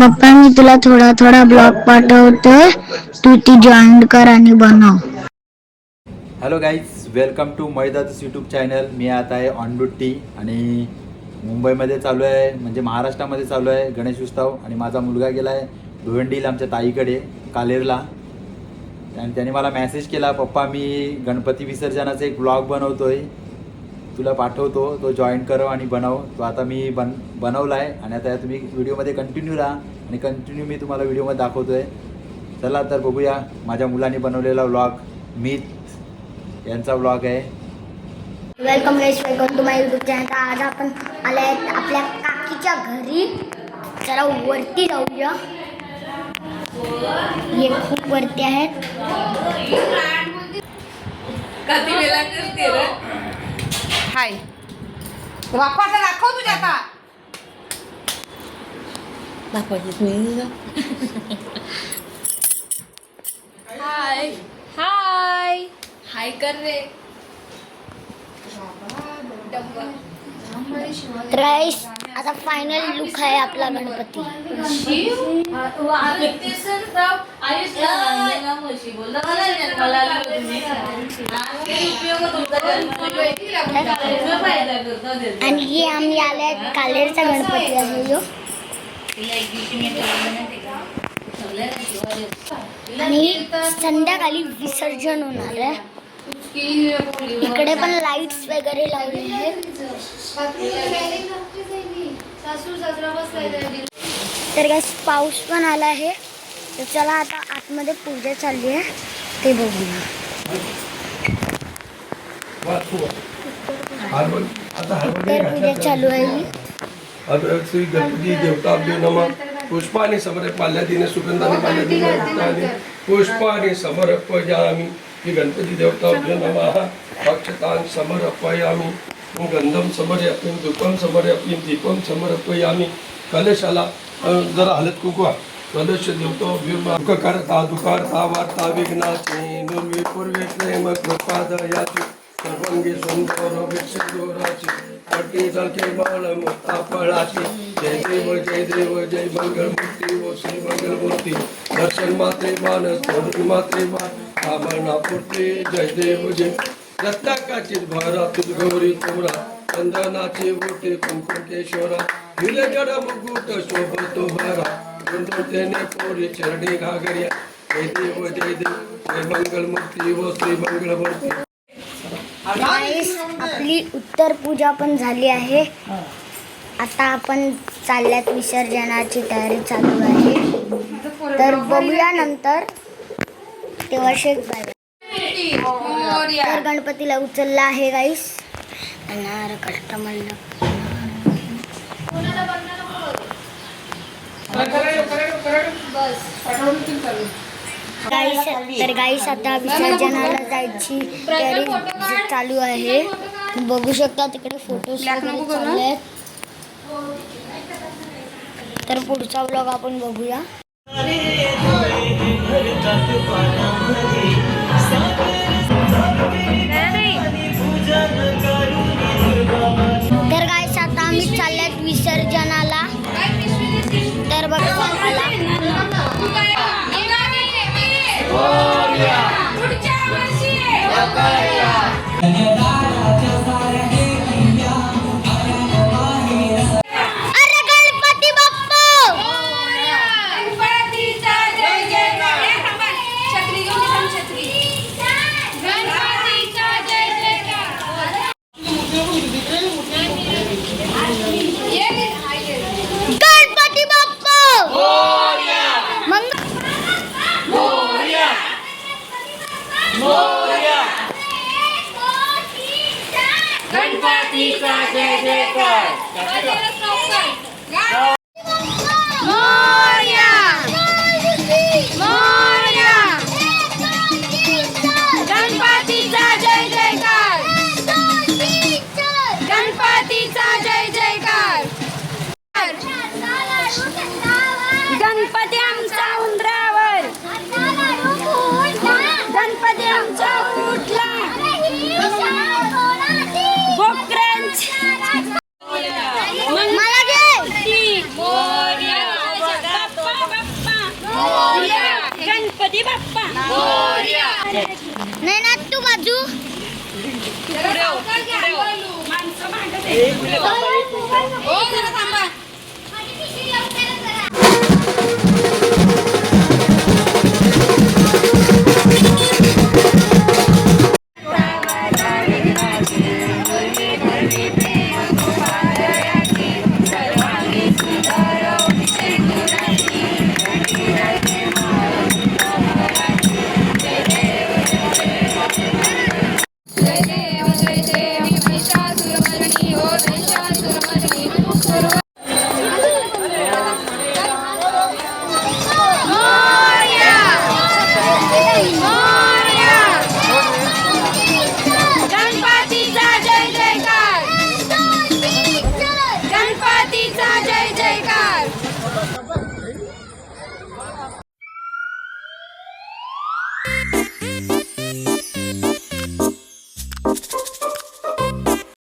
पप्पा मी तुला थोडा थोडा ब्लॉग पाठवतो. तू ती जॉईन कर आणि बनव. हॅलो गाईज वेलकम टू मैदाच यूट्यूब चॅनल मी आता आहे ऑन ड्युटी आणि मुंबईमध्ये चालू आहे म्हणजे महाराष्ट्रामध्ये चालू आहे गणेश उत्सव. आणि माझा मुलगा गेला आहे भिवंडीला आमच्या ताईकडे कालेरला. आणि त्याने मला मेसेज केला पप्पा मी गणपती विसर्जनाचा एक ब्लॉग बनवतोय. तुला पाठवतो तो जॉईन कर आणि बनव. तो आता मी बन बनवला आहे आणि आता तुम्ही व्हिडिओमध्ये कंटिन्यू राहा आणि कंटिन्यू मी तुम्हाला व्हिडिओमध्ये दाखवतोय. चला तर बघूया माझ्या मुलाने बनवलेला व्लॉग मीत यांचा व्लॉग आहे. Welcome welcome to my YouTube channel आज आपण आले आहेत आपल्या काकीच्या घरी. जरा वरती जाऊया. हे खूप वरती आहेत. ખાય વાપરતા નાખો તું જતા નાખો હાય હાય હાય કર રે ત્રેસ आता फायनल लुक आहे आपला गणपती. आणि हे आम्ही आले कालेरचा गणपती आहे आणि संध्याकाळी विसर्जन होणार आहे. इकडे पण लाईट्स वगैरे लावले आहेत. तर काय पाऊस पण आला आहे. तर चला आता आतमध्ये पूजा चालली आहे. ते बघूया. तर पूजा चालू आहे. ही. अद्रक श्री गणपती देवता नमः. पुष्पाने समर्प पाल्यादीने सुगंधाने पुष्पाने ही गणपती देवताभ्यो नमः। अक्षतान समर्पयामी। गंधम समर्पयामी धूपम समर्पयामी दीपम समर्पयामी। कलशाला जरा हलत कुकवा कलश देवतो दुःख करता दुःखार्था वार्ता विघ्नाची। नुर्वी पूर्वे प्रेम कृपा दयाची। सर्वांगी सुंदर विक्षदोराची पटी जळके बाळ मुक्ता फळाची। जय देव जय देव जय मंगल मूर्ती ओ श्री मंगल मूर्ती दर्शन मात्रे मान स्तोत्री मात्रे मान आभरणा पूर्ती जय देव जय। रत्नाकाची भरा तुझ गौरी तुमरा चंदनाची बोटे कुंकुम केशोरा हिल जड मुकुट शोभतो भरा गुंतवतेने पोरी चरणी घागर्या जय देव जय देव जय मंगल मूर्ती ओ श्री मंगल मूर्ती Guys, आपली उत्तर पूजा पण झाली आहे. आता आपण चालल्यात विसर्जनाची तयारी चालू आहे. तर बघूया नंतर तेव्हा शेक बाय तर गणपतीला उचलला आहे गाईस येणार कस्टमरला गाईस तर गाईस आता विसर्जनाला जायची तयारी चालू आहे. बघू शकता तिकडे फोटोज चालले आहेत तर पुढचा ब्लॉग आपण बघूया ગણપતિના જય જયકાર. गणपती बाप्पा? नाही ना तू बाजू. माणसं Bye.